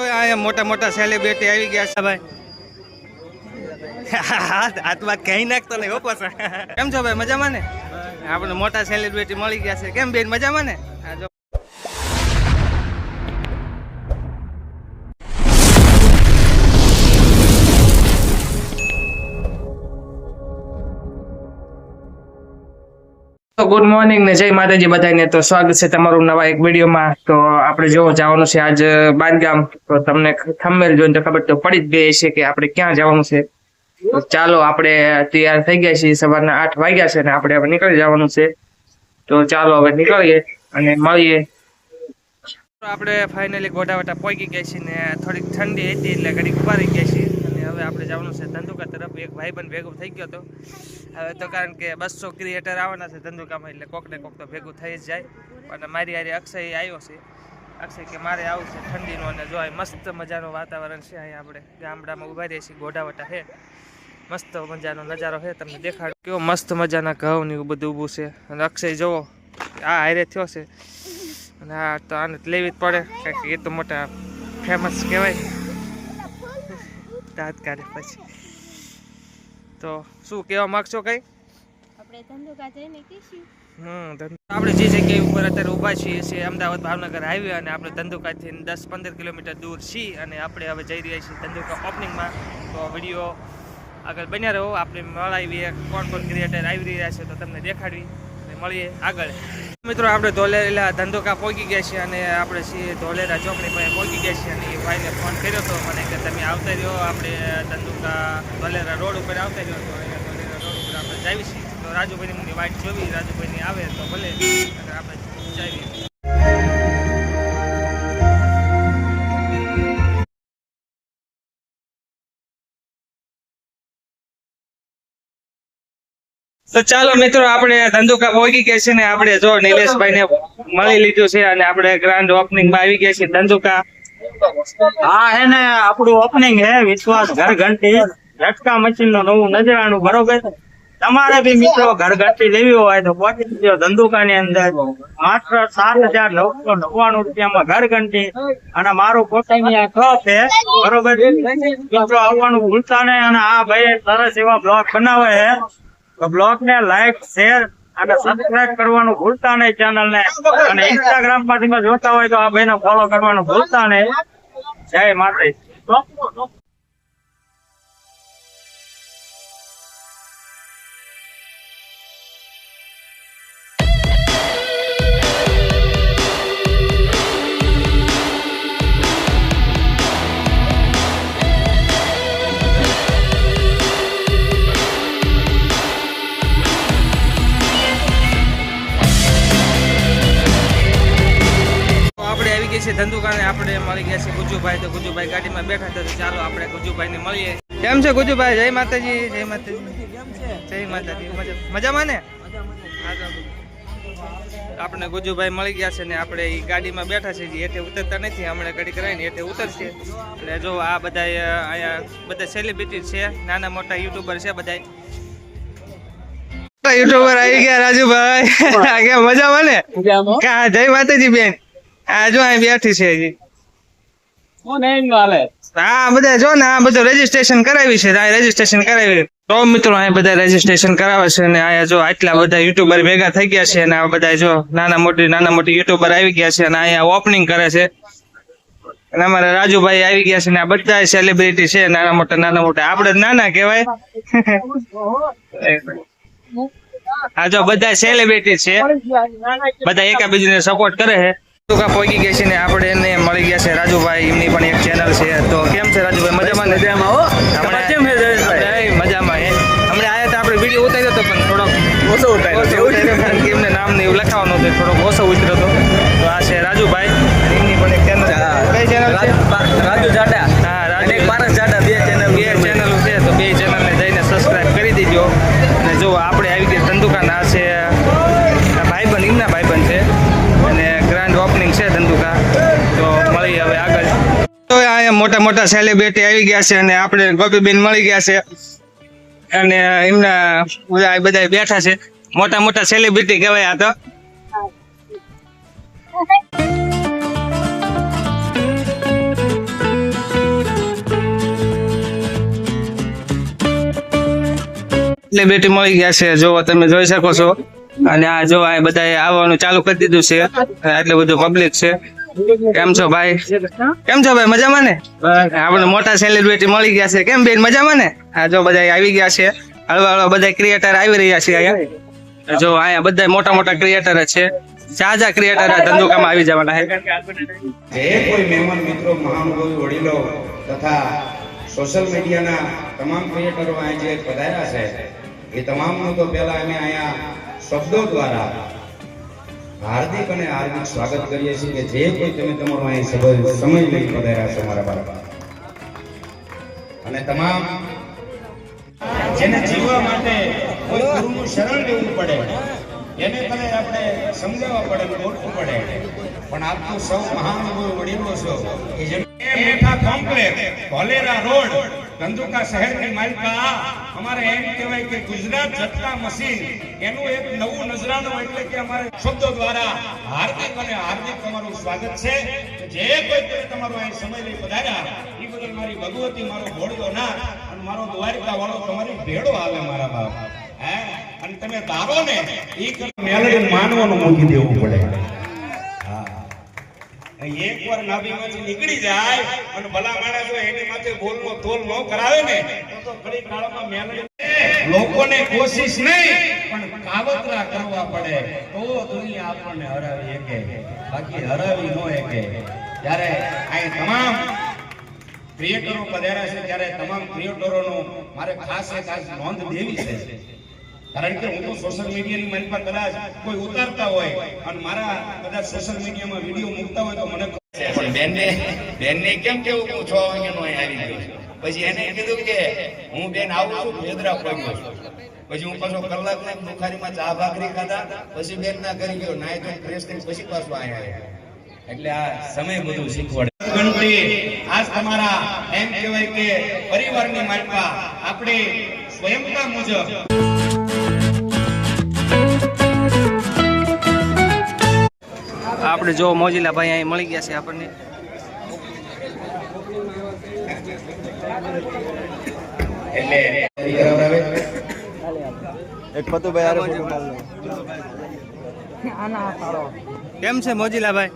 અહીંયા મોટા મોટા સેલિબ્રિટી આવી ગયા છે ભાઈ. હાથમાં કઈ નાખતો નહીં ઓપસ કેમ છો ભાઈ, મજામાં ને? આપણે મોટા સેલિબ્રિટી મળી ગયા છે. કેમ બેન, મજામાં ને? ગુડ મોર્નિંગ ને જય માતાજી બધાને. તો સ્વાગત છે તમારું નવા એક વિડીયોમાં. તો આપણે જો જવાનું છે આજ બાંધગામ. તો તમને થંબેલ જોઈને તો ખબર તો પડી જ ગઈ છે કે આપણે ક્યાં જવાનું છે. તો ચાલો આપણે તૈયાર થઈ ગયા છીએ. સવારના આઠ વાગ્યા છે ને આપણે હવે નીકળી જવાનું છે. તો ચાલો હવે નીકળીએ અને મળીએ. આપણે ફાઇનલી ગોડાવટા પહોંચી ગયા છીએ ને થોડીક ઠંડી હતી એટલે ઘડીક ઊભા ગયા છીએ. આપણે જવાનું છે ધંધુકા તરફ. એક ભાઈબંધ ભેગો થઈ ગયો હતો હવે તો કારણ કે બસો ક્રિએટર આવવાના છે ધંધુકામાં, એટલે કોક ને કોક તો ભેગું થઈ જ જાય. અને મારી હારે અક્ષય આવ્યો છે. અક્ષય કે મારે આવું છે ઠંડીનું અને જો મસ્ત મજાનું વાતાવરણ છે અહીંયા આપણે ગામડામાં ઊભા રહીએ છીએ ગોડાવટા છે. મસ્ત મજાનો નજારો છે, તમને દેખાડો. કેવો મસ્ત મજાના ઘઉં એવું બધું ઊભું છે. અને અક્ષય જુઓ આ હારે થયો છે. અને આ તો આને લેવી જ પડે, કારણ કે એ તો મોટા ફેમસ કહેવાય. દાંત કાઢે પછી. તો શું કહેવા માગશો કઈ? આપણે ધંધુકા જઈને કહીશું. હમ આપણે જે જગ્યાએ ઉપર અત્યારે ઊભા છીએ છે અમદાવાદ ભાવનગર હાઈવે અને આપણે ધંધુકાથી દસ પંદર કિલોમીટર દૂર છીએ અને આપણે હવે જઈ રહ્યા છીએ ધંધુકા ઓપનિંગમાં. તો વીડિયો આગળ બન્યા રહો. આપણે મળાવીએ કોણ કોણ ક્રિએટર આવી રહ્યા છે તો તમને દેખાડવી. અને મળીએ આગળ. મિત્રો, આપણે ધોલેરા ધંધોકા પહોંચી ગયા છીએ અને આપણે છીએ ધોલેરા ચોકડી પાસે પહોંચી ગયા છીએ અને એ ભાઈને ફોન કર્યો હતો મને કે તમે આવતા રહ્યો આપણે ધંધુકા ધોલેરા રોડ ઉપર આવતા રહ્યો તો ધોલેરા રોડ ઉપર આપણે જાવી છીએ. તો રાજુભાઈની વાઇટ જોવી, રાજુભાઈની આવે તો ભલે આપણે જાવીએ તો ચાલો મિત્રો, આપણે ધંધુકા પહોંચી ગયા છે ને આપણે જો નિલેશભાઈ ને મળી લીધું છે અને આપણે ગ્રાન્ડ ઓપનિંગમાં આવી ગયા છે ધંધુકા હા, હે ને, આપણું ઓપનિંગ હે, વિશ્વાસ ઘર ઘંટી ઝટકા મશીનનું નવું નજરાણું, બરોબર? તમારે બી મિત્રો ઘર ઘંટી લેવી હોય તો પહોંચી દીધો ધંધુકા ની અંદર. માત્ર સાત હજાર નવસો નવ્વાણું રૂપિયામાં ઘર ઘંટી અને મારું પોતાની કપ છે બરોબર? મિત્રો આવવાનું ભૂલતા નહીં અને આ ભાઈ સરસ એવા બ્લોગ બનાવે છે તો બ્લોગ ને લાઈક શેર અને સબસ્ક્રાઇબ કરવાનું ભૂલતા નહીં ચેનલ ને અને ઇન્સ્ટાગ્રામમાંથી જોતા હોય તો આ ભાઈને ફોલો કરવાનું ભૂલતા નહીં. જય માતા છે ધંધુકાને આપણે મળી ગયા છે ગુજુભાઈ. તો ગુજુભાઈ ગાડીમાં બેઠા હતા તો ચાલો આપણે ગુજુભાઈ ને મળીએ. કેમ છે ગુજુભાઈ? જય માતાજી જય માતાજી. જય માતાજી. મજામાં ને? આપણે ગુજુભાઈ મળી ગયા છે ને આપણે એ ગાડીમાં બેઠા છે જે ઉતરતા નથી હમણાં ઘડી કરાવીને હેઠે ઉતરશે. એટલે જો આ બધા અહીંયા બધા સેલિબ્રિટી છે નાના મોટા યુટ્યુબર છે બધા યુટ્યુબર આવી ગયા રાજુભાઈ. મજામાં ને? કા જય માતાજી બેન. આ જો અહીં બેઠી છે હજી. હા બધા જો ને આ બધું રજીસ્ટ્રેશન કરાવી છે આ રજીસ્ટ્રેશન કરાવી. તો મિત્રો અહીં બધા રજીસ્ટ્રેશન કરાવે છે અને અહીંયા જો આટલા બધા યુટ્યુબર ભેગા થઈ ગયા છે અને આ બધા જો નાના મોટી નાના મોટી યુટ્યુબર આવી ગયા છે અને અહીંયા ઓપનિંગ કરે છે. અને અમારા રાજુભાઈ આવી ગયા છે ને આ બધા સેલિબ્રિટી છે નાના મોટા નાના મોટા. આપણે નાના કહેવાય. આ જો બધા સેલિબ્રિટી છે. બધા એકાબીજીને સપોર્ટ કરે છે. ધંધુકા પોગી ગઈ છે ને આપણે એને મળી ગયા છે રાજુભાઈ એમની પણ એક ચેનલ છે. તો કેમ છે રાજુભાઈ મજામાં મજામાં હો. મજામાં એ. હમણાં આયા તો આપણે વીડિયો ઉતાર્યો હતો પણ થોડોક ઓછો ઉતાર્યો કારણ કે એમને નામ ને એવું લખાવાનું હતું થોડોક ઓછો ઉતર્યો હતો તો આ છે રાજુભાઈ એમની પણ એક ચેનલ કઈ ચેનલ રાજુ જાડા મોટા મોટા સેલિબ્રિટી આવી ગયા છે અને આપણે ગોપીબેન મળી ગયા છે. અને એમના બધા બેઠા છે. મોટા મોટા સેલિબ્રિટી કહેવાય આ તો. સેલિબ્રિટી મળી ગયા છે. જો તમે જોઈ શકો છો. અને આ જો બધા આવવાનું ચાલુ કરી દીધું છે. આટલું બધું પબ્લિક છે. કેમ છો ભાઈ? કેમ છો ભાઈ? મજામાં ને? આપણે મોટા સેલિબ્રિટી મળી ગયા છે. કેમ બેન મજામાં ને? આ જો બધા આવી ગયા છે. હળવા હળવા બધા ક્રિએટર આવી રહ્યા છે અહીંયા. જો અહીંયા બધા મોટા મોટા ક્રિએટર છે. ઝાઝા ક્રિએટર ધંધુકામાં આવી જવાના છે. જે કોઈ મહેમાન મિત્રો મહાનુભાવો વડીલો તથા સોશિયલ મીડિયાના તમામ ક્રિએટરો અહીંયા જે પધાર્યા છે એ તમામનું તો પહેલા અમે અહીંયા શબ્દો દ્વારા હાર્દિક અને હાર્દિક સ્વાગત કરીએ છીએ કે જે કોઈ તમે તમારો અહીં સમય લઈ પધાર્યા છો મારા બાળક. અને તમામ જેને જીવવા માટે કોઈ ગુરુનું શરણ લેવું પડે, એને તમે આપણે સમજાવવા પડે, ઓળખવું પડે, પણ આપ તો સૌ મહાનુભવ વડીલો છો કે જેમ એ મેઠા કોમ્પ્લેક્સ કોલેરા રોડ ધંધુકા શહેરની માલિકા અમારે એમ કહેવાય કે ગુજરાત જથ્થા મશીન, એનું એક નવું નજરાનું એટલે કે અમારે શબ્દો દ્વારા હાર્દિક અને હાર્દિક તમારું સ્વાગત છે. જે કોઈ તમે તમારો અહીં સમય લઈ પધાર્યા, એ બદલ મારી ભગવતી, મારો ભોળિયો ના અને મારો દ્વારિકા વાળો તમારી ભેડો આવે મારા બાપ. હે? અને તમે ધારો ને એ મેલડી માનવાનું મૂકી દેવું પડે. એક વાર નાભીમાંથી નીકળી જાય અને ભલા માણસ એની માથે બોલવો તોલ ન કરાવે ને, તો ઘડી કાળમાં મેલડી લોકોને કોશિશ નહીં, પણ કાવતરા કરવા પડે. તો દુનિયા આપણને હરાવી શકે. બાકી હરાવી ન શકે. ત્યારે અહીં તમામ ક્રિએટરો પધાર્યા છે. ત્યારે તમામ ક્રિએટરોનો મારે ખાસ આજ નોંધ દેવી છે. કારણ કે હું તો સોશિયલ મીડિયાની મારી પર કદાચ કોઈ ઉતારતા હોય અને મારા કદાચ સોશિયલ મીડિયામાં વીડિયો મૂકતા હોય તો મને પણ બેનને બેનને કેમ કેવું હું છ વાગ્યાનો અહીં આવી ગયો પછી એને કીધું કે હું બેન આવું છું ભેદરા પહોંચ્યો છું. પછી હું પાછો કલાક ને બુખારીમાં ચા ભાખરી ખાધા. પછી બેન ના કરી ગયો નાય તો ફ્રેશ થઈ પછી પાછો આવ્યા. એટલે આ સમય બધું શીખવાડે. ગણપતિ આજ તમારા એમ કહેવાય કે પરિવારની માનવા આપણે સ્વયંતા મુજબ. આપણે જો મોજીલા ભાઈ અહીં મળી ગયા છે આપણને. કેમ છે મોજીલા ભાઈ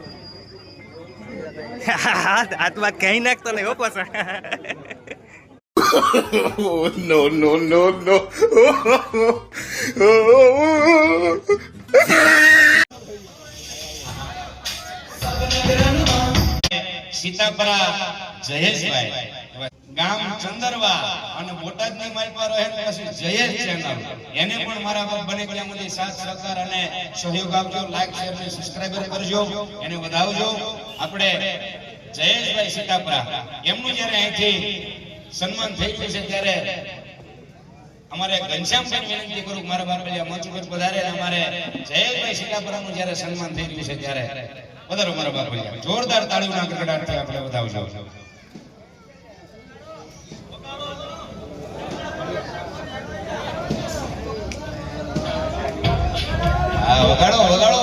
હાથ હાથમાં કઈ નાખતો નહીં હો પાછા. સીતાપરા જયેશભાઈ. ગામ ચંદરવા અને બોટાદની મારી પર રહે પછી જયેશ ચેનલ એને પણ મારા પર બને ત્યાં સુધી સાથ, સહકાર અને સહયોગ આપજો. લાઈક શેર અને સબસ્ક્રાઇબર કરજો. એને વધાવજો. આપણે જયેશભાઈ સીતાપરા, એમનું જ્યારે અહીંથી સન્માન થઈ ગયું છે ત્યારે અમારે ઘનશ્યામભાઈ વિનંતી કરું મારા બારબલિયા મંચ ઉપર પધારે અમારે જયેશભાઈ સીતાપરાનું જ્યારે સન્માન થઈ ગયું છે ત્યારે વધારો મારા બારબલિયા જોરદાર તાળીઓના ગડગડાટથી આપણે વધાવજો. હા, વગાડો વગાડો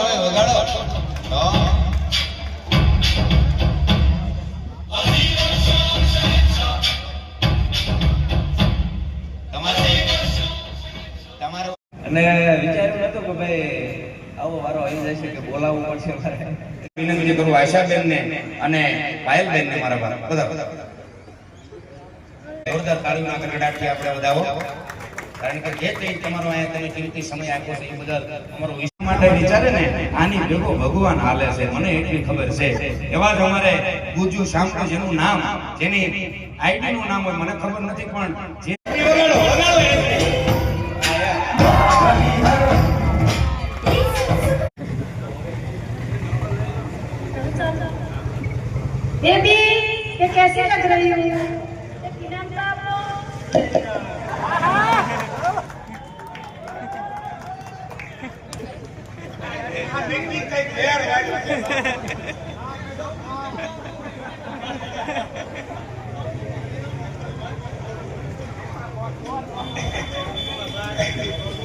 અને વિચાર્યું નતું કે ભાઈ આવો વારો આવી જશે કે બોલાવવું પડશે મારે. વિનંતી કરું આયશાબેન ને અને પાયલબેન ને મારા બધા જોરદાર તાળીઓના ગડગડાટથી આપણે વધાવો. કારણ કે જે કંઈ તમારો અહીંયા તમે કિંમતી સમય આપ્યો છે એ બદલ અમારો વિશ્વ માટે વિચારે ને, આની ભેગો ભગવાન હાલે છે. મને એટલી ખબર છે. એવા જ અમારે ગુજુ શામકુ જેનું નામ, જેની આઈડી નું નામ હોય, મને ખબર નથી, પણ જે बेबी ये कैसे लग रही हूँ एक इनाम तो आपको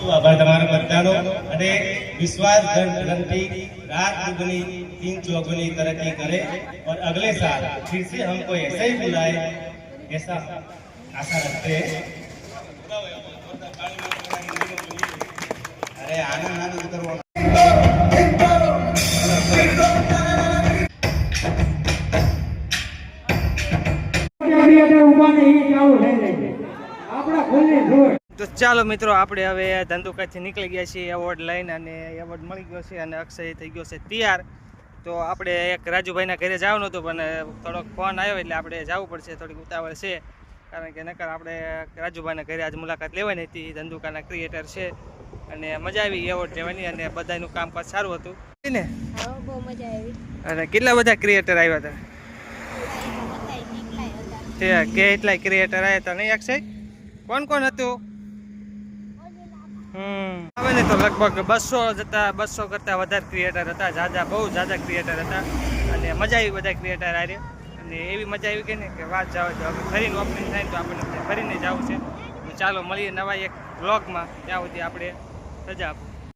આભાર તમારો બધાનો અને विश्वास ग्रंथी रात दुगनी तीन चौगुनी तरक्की करे और अगले साल फिर से हमको ऐसे ही बुलाए ऐसा आशा रखते हैं અરે આનંદ આનંદ કરવાનો તો ચાલો મિત્રો આપણે હવે ધંધુકાથી નીકળી ગયા છીએ એવોર્ડ લઈને અને એવોર્ડ મળી ગયો છે અને અક્ષય થઈ ગયો છે તૈયાર તો આપણે એક રાજુભાઈના ઘરે જવાનું હતું પણ થોડોક ફોન આવ્યો એટલે આપણે જવું પડશે થોડીક ઉતાવળ છે. કારણ કે નકર આપણે રાજુભાઈના ઘરે આજ મુલાકાત લેવાની હતી ધંધુકાના ક્રિએટર છે. અને મજા આવી એવોર્ડ લેવાની અને બધાનું કામકાજ સારું હતું. ને? બહુ મજા આવી. અને કેટલા બધા ક્રિએટર આવ્યા હતા? કેટલાય ક્રિએટર આવ્યા હતા નહીં અક્ષય? કોણ કોણ હતું? હવે ને તો લગભગ બસો જતા, બસો કરતા વધારે ક્રિએટર હતા. જાજા, બહુ જાજા ક્રિએટર હતા. અને મજા આવી બધા ક્રિએટર આરે અને એવી મજા આવી કે ને કે વાત જાવ જો હવે ફરીને ઓપનિંગ થાય તો આપણને ફરીને જવું છે. ચાલો મળીએ નવા એક બ્લોગમાં ત્યાં સુધી આપણે રજા આપો.